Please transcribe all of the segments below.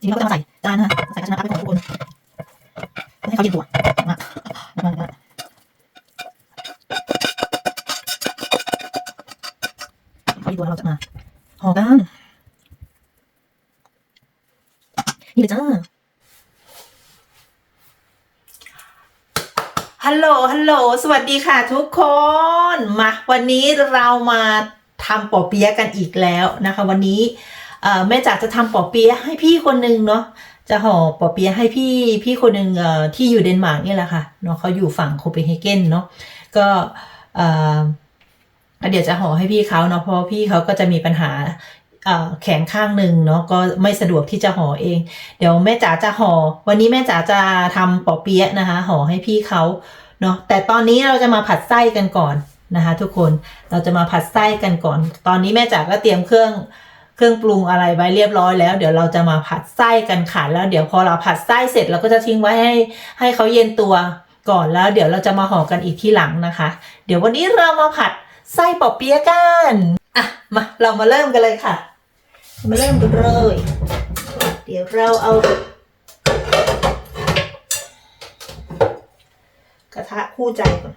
ทีนี้เราก็จะมาใส่จานนะคะใส่กระชนะไปของทุกคนเพื่อให้เขาเย็นตัวมามามาเขาเย็นตัวเราจะมาห่อกันนี่เลยจ้าฮัลโหล ฮัลโหล สวัสดีค่ะทุกคน มา วันนี้เรามาทำปอเปี๊ยะกันอีกแล้วนะคะ วันนี้ แม่จ๋าจะทำปอเปี๊ยะให้พี่คนหนึงเนาะจะห่อปอเปี๊ยะให้พี่พี่คนหนึ่งที่อยู่เดนมาร์กนี่แหละค่ะเนาะเขาอยู่ฝั่งโคเปนเฮเกนเนาะก็เดี๋ยวจะห่อให้พี่เขาเนาะเพราะพี่เขาก็จะมีปัญหาแขนข้างหนึ่งเนาะก็ไม่สะดวกที่จะห่อเอง เดี๋ยวแม่จ๋าจะห่อ วันนี้แม่จ๋าจะทำปอเปี๊ยะนะคะห่อให้พี่เขาเนาะแต่ตอนนี้เราจะมาผัดไส้กันก่อนนะคะ ทุกคนเราจะมาผัดไส้กันก่อน ตอนนี้แม่จ๋าก็เตรียมเครื่อง เครื่องปรุงอะไรไว้เรียบร้อยแล้ว เดี๋ยวเราจะมาผัดไส้กันค่ะแล้วเดี๋ยวพอเราผัดไส้เสร็จเราก็จะทิ้งไว้ให้ให้เขาเย็นตัวก่อนแล้ว เดี๋ยวเราจะมาห่อกันอีกที่หลังนะคะ เดี๋ยววันนี้เรามาผัดไส้ปอเปี๊ยะกันอะมาเรามาเริ่มกันเลยค่ะ มาเริ่มกันเลย เดี๋ยวเราเอา กระทะคู่ใจก่อน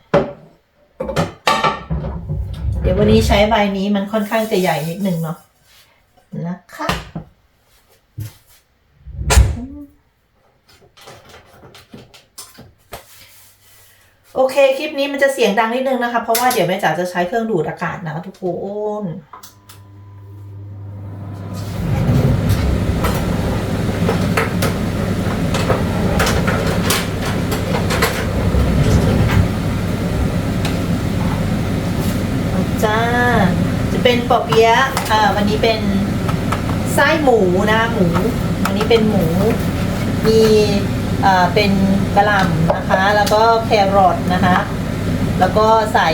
เดี๋ยววันนี้ใช้ใบนี้มันค่อนข้างจะใหญ่นิดนึงเนาะ นะคะ โอเค คลิปนี้มันจะเสียงดังนิดนึงนะคะ เพราะว่าเดี๋ยวแม่จ๋าจะใช้เครื่องดูดอากาศนะทุกคนจ้า จะเป็นปอเปี๊ยะอ่าวันนี้เป็น ไส้หมูนะหมูวันนี้เป็นหมู มีเป็นกระหล่ำนะคะ แล้วก็แครอทนะคะ แล้วก็ใส่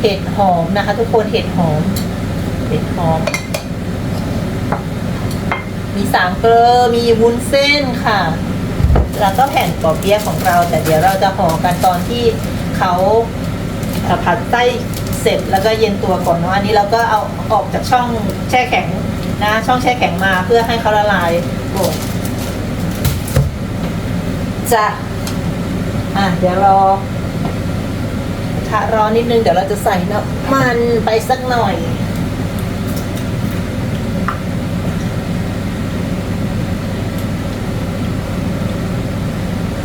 เห็ดหอมนะคะ ทุกคนเห็ดหอม เห็ดหอม มีสามเกลือมีวุ้นเส้นค่ะ แล้วก็แผ่นปอเปี๊ยะของเรา แต่เดี๋ยวเราจะห่อกันตอนที่เขาผัดไส้เสร็จแล้วก็เย็นตัวก่อนเนาะอันนี้เราก็เอาออกจากช่องแช่แข็ง นะ ช่องแช่แข็งมาเพื่อให้เขาละลายโอ้จะอะเดี๋ยวรอกระทะร้อนนิดนึง เดี๋ยวเราจะใส่น้ำมันไปสักหน่อย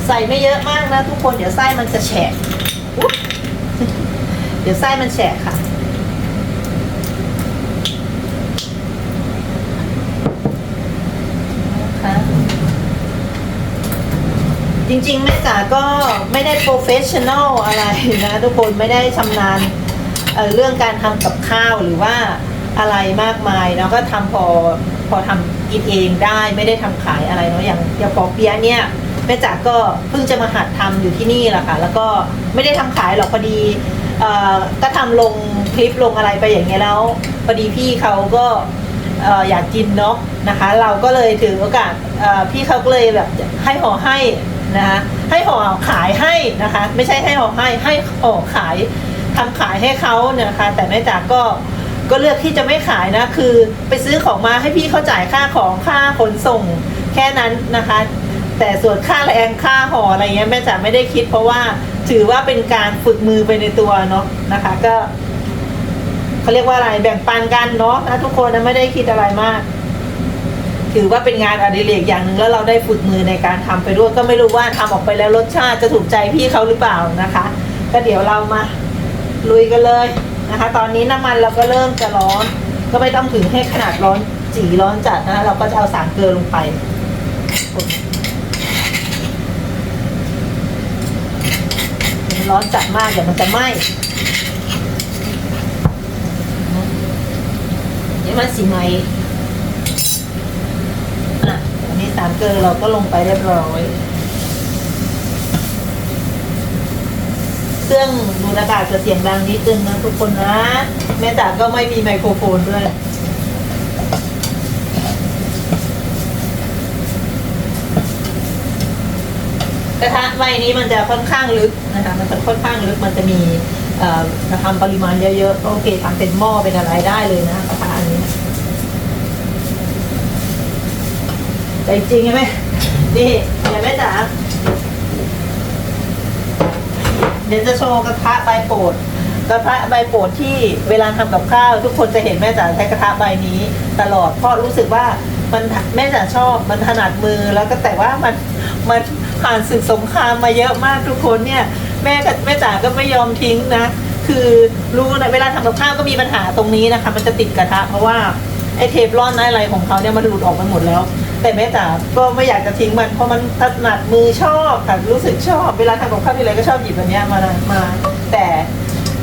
ใส่ไม่เยอะมากนะทุกคนเดี๋ยวไส้มันจะแฉะเดี๋ยวไส้มันแฉะค่ะ จริงๆแม่จ๋าก็ไม่ได้โปรเฟชชั่นอลอะไรนะทุกคนไม่ได้ชำนาญเเรื่องการทำกับข้าวหรือว่าอะไรมากมายเนาะก็ทำพอพอทำกินเองได้ไม่ได้ทำขายอะไรเนาะอย่างอย่างปอเปี๊ยะเนี่ยแม่จ๋าก็เพิ่งจะมาหัดทำอยู่ที่นี่แหละค่ะแล้วก็ไม่ได้ทำขายหรอกพอดีก็ทำลงคลิปลงอะไรไปอย่างเงี้ยแล้วพอดีพี่เขาก็อยากกินเนาะนะคะ เราก็เลยถือโอกาสพี่เขาก็เลยแบบให้ห่อให้ นะคะให้ห่อขายให้นะคะ ไม่ใช่ให้ห่อให้ให้ห่อขายทำขายให้เขาเนี่ยนะคะ แต่แม่จ๋าก็ก็เลือกที่จะไม่ขายนะ คือไปซื้อของมาให้พี่เขาจ่ายค่าของค่าขนส่งแค่นั้นนะคะ แต่ส่วนค่าแรงค่าห่ออะไรเงี้ยแม่จ๋าไม่ได้คิด เพราะว่าถือว่าเป็นการฝึกมือไปในตัวเนาะนะคะ ก็เขาเรียกว่าอะไรแบ่งปันกันเนาะนะทุกคนนะไม่ได้คิดอะไรมาก ถือว่าเป็นงานอดิเรกอย่างหนึ่งแล้วเราได้ฝึกมือในการทำไปด้วยก็ไม่รู้ว่าทำออกไปแล้วรสชาติจะถูกใจพี่เขาหรือเปล่านะคะ ก็เดี๋ยวเรามาลุยกันเลยนะคะ ตอนนี้น้ำมันเราก็เริ่มจะร้อน ก็ไม่ต้องถึงให้ขนาดร้อนจีร้อนจัดนะคะเราก็จะเอาสารเกลือลงไปร้อนจัดมากเดี๋ยวมันจะไหม้เดี๋ยวมันสีไหม นี้สามเกลือเราก็ลงไปเรียบร้อย เครื่องดูดอากาศจะเสียงดังนิดนึงนะทุกคนนะ แม่จ๋าก็ไม่มีไมโครโฟนด้วยกระทะใบนี้มันจะค่อนข้างลึกนะคะ มันจะค่อนข้างลึก มันจะมีเอ่อทำปริมาณเยอะๆก็โอเคทำเป็นหม้อเป็นอะไรได้เลยนะกระทะอันนี้ แต่จริงใช่ไหมนี่เดี๋ยวแม่จ๋าเดี๋ยวจะโชว์กระทะใบโปรดกระทะใบโปรดที่เวลาทำกับข้าว ทุกคนจะเห็นแม่จ๋าใช้กระทะใบนี้ตลอดเพราะรู้สึกว่ามันแม่จ๋าชอบมันถนัดมือแล้วก็แต่ว่ามันมันผ่านศึกสงครามมาเยอะมากทุกคนเนี่ย แม่กับแม่จ๋าก็ไม่ยอมทิ้งนะ คือรู้นะเวลาทำกับข้าวก็มีปัญหาตรงนี้นะคะ มันจะติดกระทะเพราะว่าไอเทฟลอนอะไรของเขาเนี่ยมันหลุดออกมาหมดแล้ว แต่แม่จ๋าก็ไม่อยากจะทิ้งมันเพราะมันถนัดมือชอบค่ะรู้สึกชอบเวลาทำกับข้าวทีไรก็ชอบหยิบอันเนี้ยมามาแต่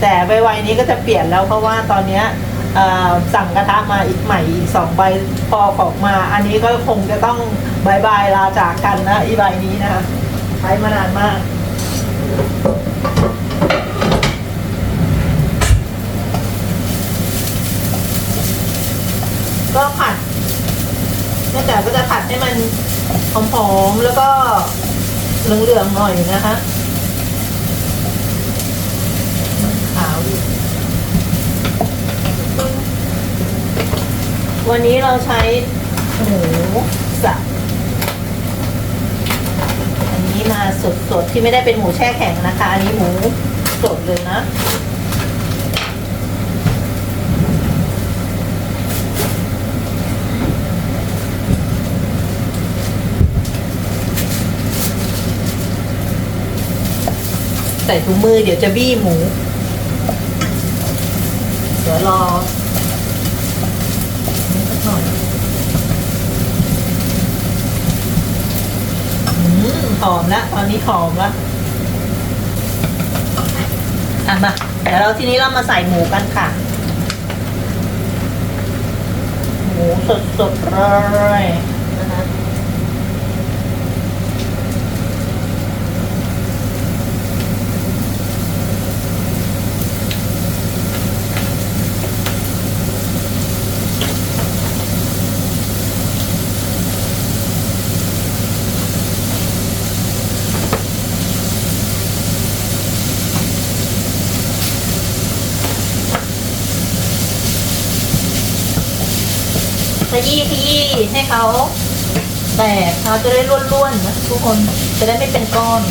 แต่ใบวัยนี้ก็จะเปลี่ยนแล้วเพราะว่าตอนเนี้ยสั่งกระทะมาอีกใหม่อีกสองใบพอออกมา อันนี้ก็คงจะต้องบายบายลาจากกันนะอีใบนี้นะคะใช้มานานมากก็ผ จ๋าก็จะผัดให้มันหอมๆแล้วก็เหลืองๆหน่อยนะคะขาววันนี้เราใช้หมูสับอันนี้มาสดๆที่ไม่ได้เป็นหมูแช่แข็งนะคะ อันนี้หมูสดเลยนะ ใส่ถุงมือเดี๋ยวจะบี้หมู เดี๋ยวรอนี่สักหน่อยอืมหอมล้วตอนนี้หอมล้วอะมาเดี๋ยวเราทีนี้เรามาใส่หมูกันค่ะ หมูสดๆเลยนะคะ ยี้ขยี้ให้เขาแตกเขาจะได้ร่วนๆนะทุกคนจะได้ไม่เป็นก้อน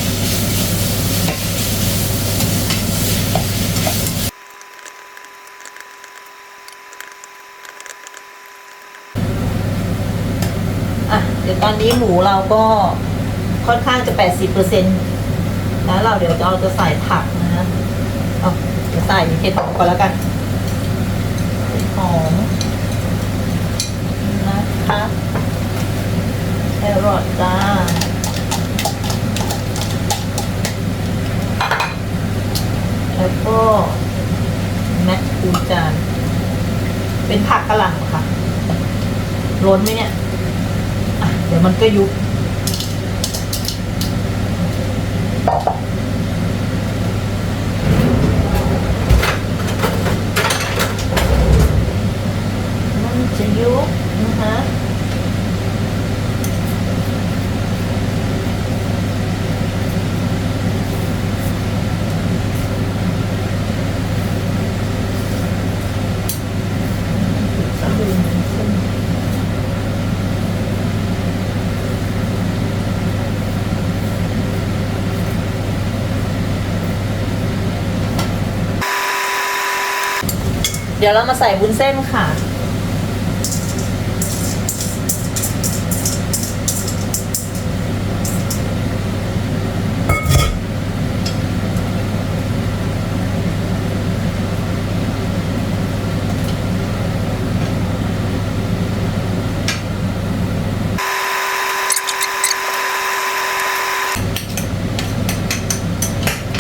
อะเดี๋ยวตอนนี้หมูเราก็ค่อนข้างจะ 80เอร์เซ็นแล้วเราเดี๋ยวเราจะใส่ผักนะเอาเดี๋ยวใส่เห็ดหอมก่อนแล้วกันหอม นะคะแครอทจ้าแล้วก็แมคคูจาน เป็นผักกระหล่ำค่ะ ร้นไหมเนี่ย เดี๋ยวมันก็ยุบมันจะยุบนะคะ เดี๋ยวเรามาใส่บุญเส้นค่ะ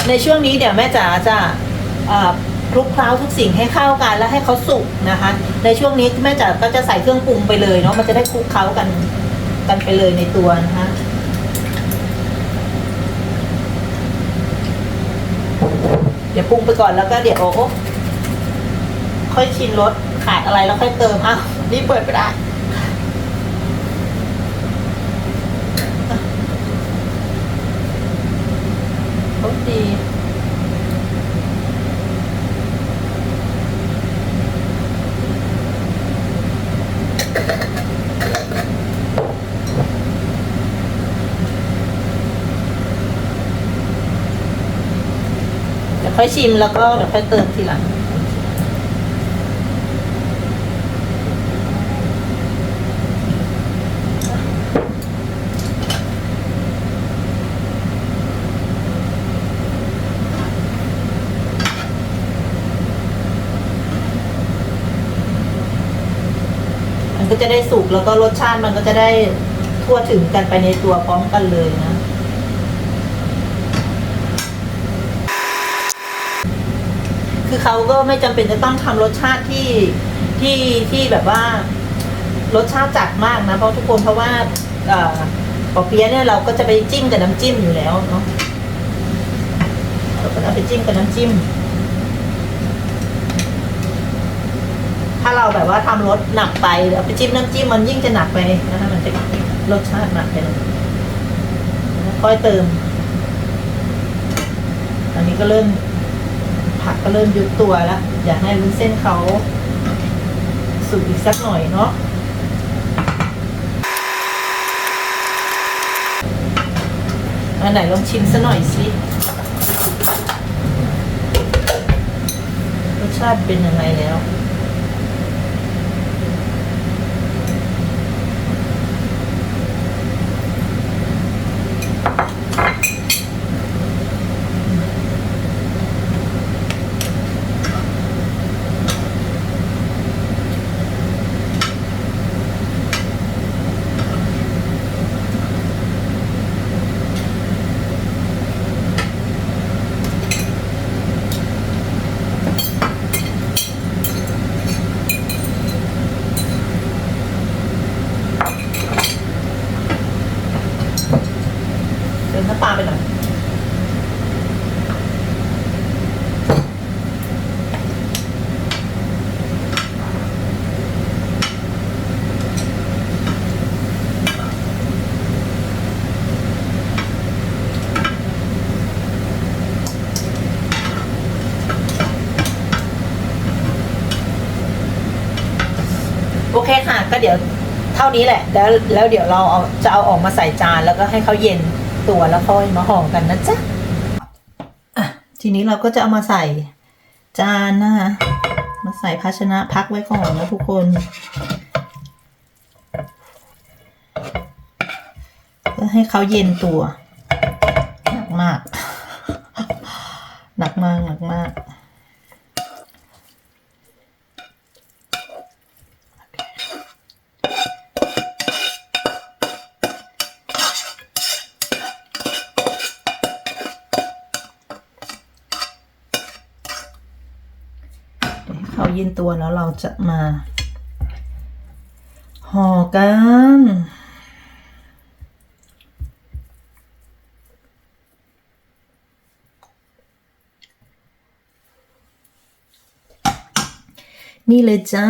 ในช่วงนี้เดี๋ยวแม่จ๋าจะอ่า คลุกเคล้าทุกสิ่งให้เข้ากันแล้วให้เขาสุกนะคะ ในช่วงนี้แม่จ๋าก็จะใส่เครื่องปรุงไปเลยเนาะมันจะได้คลุกเคล้ากันกันไปเลยในตัวนะคะเดี๋ยวปรุงไปก่อนแล้วก็เดี๋ยวค่อยชิมรสขาดอะไรแล้วค่อยเติมอ้าวนี่เปิดไปได้ดี ค่อยชิมแล้วก็เดี๋ยวค่อยเติมทีหลังมันก็จะได้สุกแล้วก็รสชาติมันก็จะได้ทั่วถึงกันไปในตัวพร้อมกันเลยนะ คือเขาก็ไม่จำเป็นจะต้องทำรสชาติที่ที่ที่แบบว่ารสชาติจัดมากนะ เพราะทุกคนเพราะว่าปอเปี๊ยะเนี่ยเราก็จะไปจิ้มกับน้ำจิ้มอยู่แล้วเนาะเราก็เอาไปจิ้มกับน้ำจิ้ม ถ้าเราแบบว่าทำรสหนักไปเอาไปจิ้มน้ำจิ้มมันยิ่งจะหนักไปนะคะมันจะรสชาติหนักไปค่อยเติม อันนี้ก็เริ่ม ผักก็เริ่มยุบตัวแล้ว อยากให้วุ้นเส้นเขาสุกอีกสักหน่อยเนาะอันไหนลองชิมซะหน่อยสิรสชาติเป็นยังไงแล้ว เดี๋ยวเท่านี้แหละ แล้วแล้วเดี๋ยวเราเอาจะเอาออกมาใส่จานแล้วก็ให้เขาเย็นตัวแล้วค่อยมาห่อกันนะจ๊ะะทีนี้เราก็จะเอามาใส่จานนะคะมาใส่ภาชนะพักไว้ก่อนนะทุกคนเพื่อให้เขาเย็นตัว หนักมาก หนักมากหนักมาก เดี๋ยวให้เขาเย็นตัวแล้วเราจะมาห่อกันนี่เลยจ้า